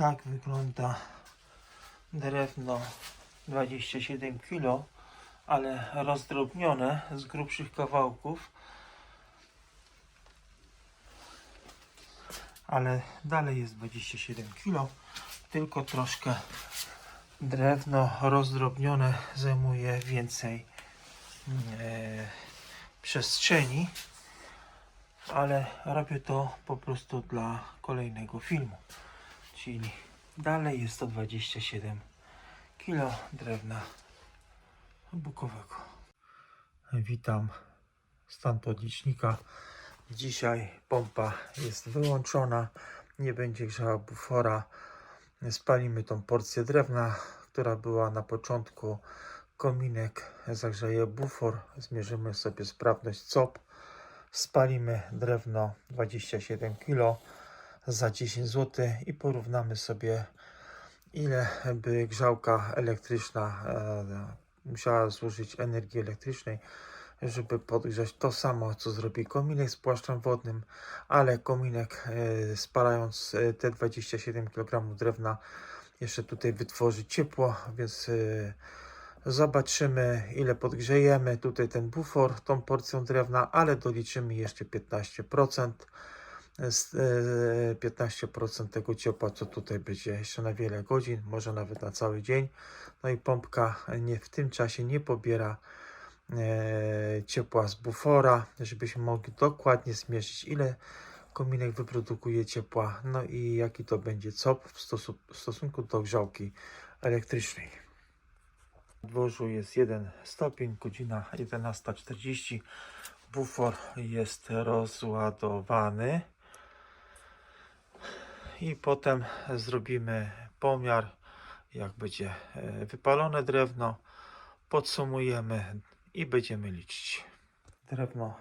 Tak wygląda drewno 27 kg, ale rozdrobnione z grubszych kawałków. Ale dalej jest 27 kg, tylko troszkę drewno rozdrobnione zajmuje więcej e, przestrzeni, ale robię to po prostu dla kolejnego filmu. Czyli dalej jest to 27 kg drewna bukowego. Witam stan podlicznika. Dzisiaj pompa jest wyłączona, nie będzie grzała bufora. Spalimy tą porcję drewna, która była na początku. Kominek zagrzeje bufor, zmierzymy sobie sprawność COP. Spalimy drewno 27 kg za 10 zł i porównamy sobie ile by grzałka elektryczna e, musiała zużyć energii elektrycznej, żeby podgrzać to samo, co zrobi kominek z płaszczem wodnym, ale kominek e, spalając e, te 27 kg drewna jeszcze tutaj wytworzy ciepło, więc zobaczymy ile podgrzejemy. Tutaj ten bufor tą porcją drewna, ale doliczymy jeszcze 15% z, e, 15% tego ciepła, co tutaj będzie jeszcze na wiele godzin, może nawet na cały dzień. No i pompka nie, w tym czasie nie pobiera e, ciepła z bufora, żebyśmy mogli dokładnie zmierzyć, ile kominek wyprodukuje ciepła, no i jaki to będzie COP w, stosu, w stosunku do grzałki elektrycznej. W dworzu jest 1 stopień, godzina 11.40. Bufor jest rozładowany i potem zrobimy pomiar, jak będzie e, wypalone drewno, podsumujemy i będziemy liczyć. Drewno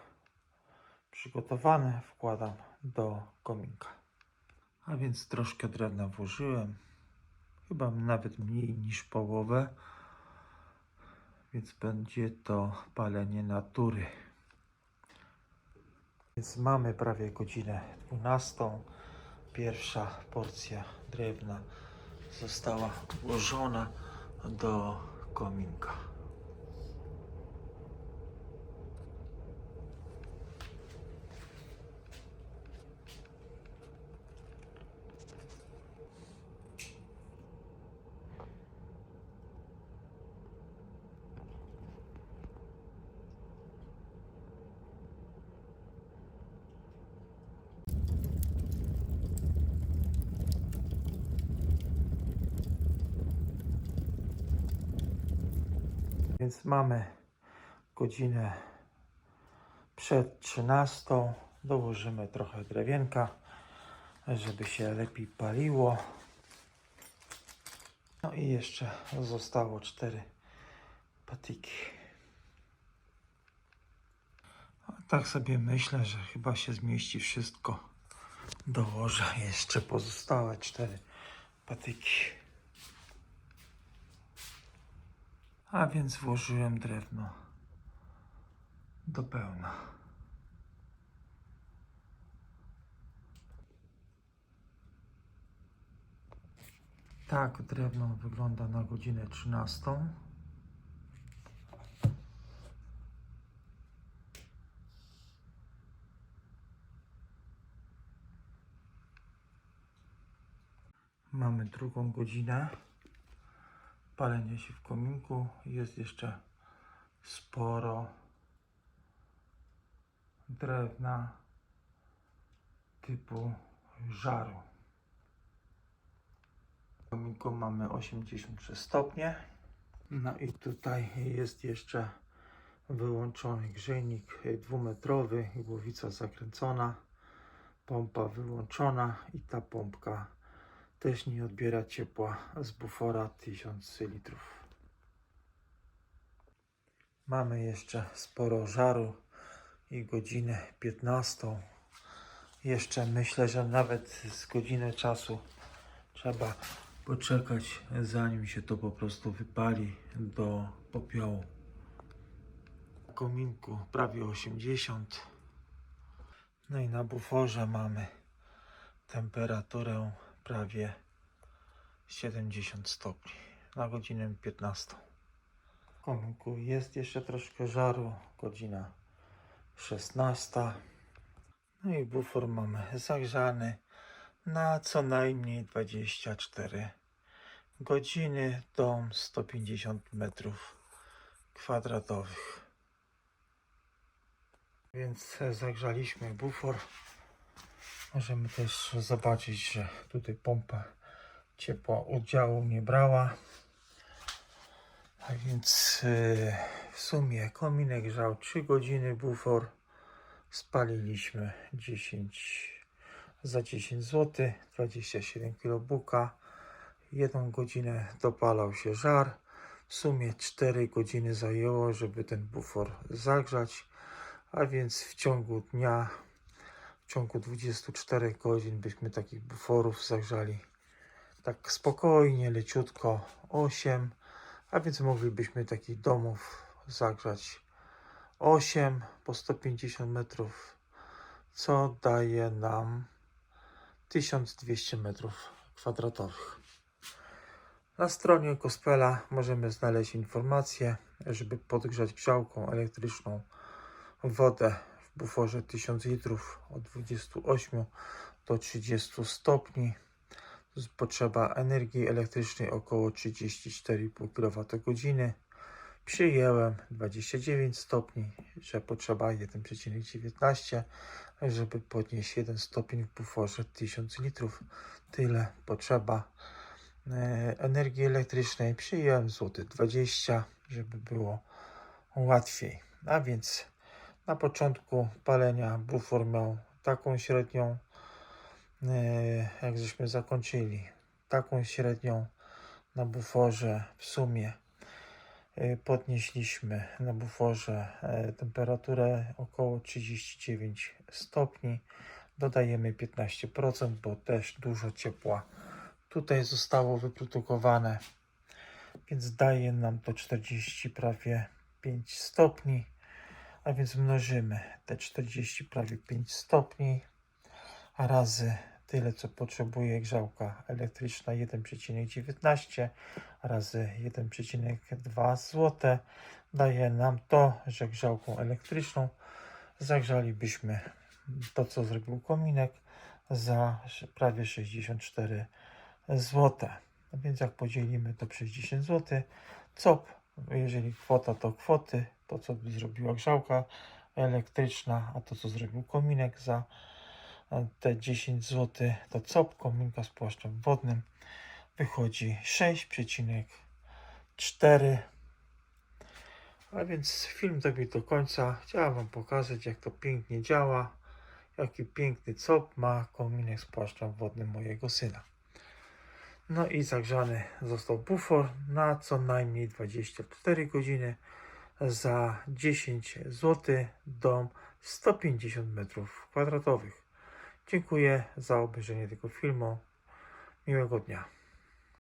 przygotowane wkładam do kominka. A więc troszkę drewna włożyłem, chyba nawet mniej niż połowę, więc będzie to palenie natury. Więc mamy prawie godzinę 12. Pierwsza porcja drewna została włożona do kominka. Więc mamy godzinę przed 13. Dołożymy trochę drewienka, żeby się lepiej paliło. No i jeszcze zostało 4 patyki. Tak sobie myślę, że chyba się zmieści wszystko. Dołożę jeszcze pozostałe 4 patyki. A więc włożyłem drewno do pełna. Tak drewno wygląda na godzinę 13. Mamy drugą godzinę palenie się w kominku. Jest jeszcze sporo drewna typu żaru. W kominku mamy 83 stopnie. No i tutaj jest jeszcze wyłączony grzejnik dwumetrowy, głowica zakręcona, pompa wyłączona i ta pompka też nie odbiera ciepła z bufora 1000 litrów. Mamy jeszcze sporo żaru i godzinę 15. Jeszcze myślę, że nawet z godziny czasu trzeba poczekać, zanim się to po prostu wypali do popiołu. Kominku prawie 80. No i na buforze mamy temperaturę prawie 70 stopni na godzinę 15. W kominku jest jeszcze troszkę żaru, godzina 16. No i bufor mamy zagrzany na co najmniej 24 godziny, dom 150 metrów kwadratowych. Więc zagrzaliśmy bufor. Możemy też zobaczyć, że tutaj pompa ciepła udziału nie brała. A więc yy, w sumie kominek grzał 3 godziny, bufor spaliliśmy 10 za 10 zł, 27 kg buka. Jedną godzinę dopalał się żar. W sumie 4 godziny zajęło, żeby ten bufor zagrzać, a więc w ciągu dnia, w ciągu 24 godzin byśmy takich buforów zagrzali tak spokojnie, leciutko 8, a więc moglibyśmy takich domów zagrzać. 8 po 150 metrów, co daje nam 1200 metrów kwadratowych. Na stronie Gospela możemy znaleźć informację, żeby podgrzać grzałką elektryczną wodę w buforze 1000 litrów od 28 do 30 stopni. Potrzeba energii elektrycznej około 34,5 kWh. Przyjęłem 29 stopni, że potrzeba 1,19, żeby podnieść 1 stopień w buforze 1000 litrów. Tyle potrzeba e, energii elektrycznej. Przyjąłem złoty 20, żeby było łatwiej. A więc na początku palenia bufor miał taką średnią, e, jak żeśmy zakończyli, taką średnią na buforze w sumie e, podnieśliśmy na buforze e, temperaturę około 39 stopni. Dodajemy 15%, bo też dużo ciepła tutaj zostało wyprodukowane, więc daje nam to 40 prawie 5 stopni, a więc mnożymy te 40 prawie 5 stopni razy tyle, co potrzebuje grzałka elektryczna 1,19 razy 1,2 zł daje nam to, że grzałką elektryczną zagrzalibyśmy to, co zrobił kominek za prawie 64 zł. Więc jak podzielimy to przez 10 zł, co jeżeli kwota to kwoty, to co zrobiła grzałka elektryczna, a to co zrobił kominek za te 10 zł, to COP kominka z płaszczem wodnym wychodzi 6,4 a więc film dobiegł do końca. Chciałem Wam pokazać, jak to pięknie działa, jaki piękny COP ma kominek z płaszczem wodnym mojego syna. No i zagrzany został bufor na co najmniej 24 godziny za 10 zł dom 150 metrów kwadratowych. Dziękuję za obejrzenie tego filmu. Miłego dnia.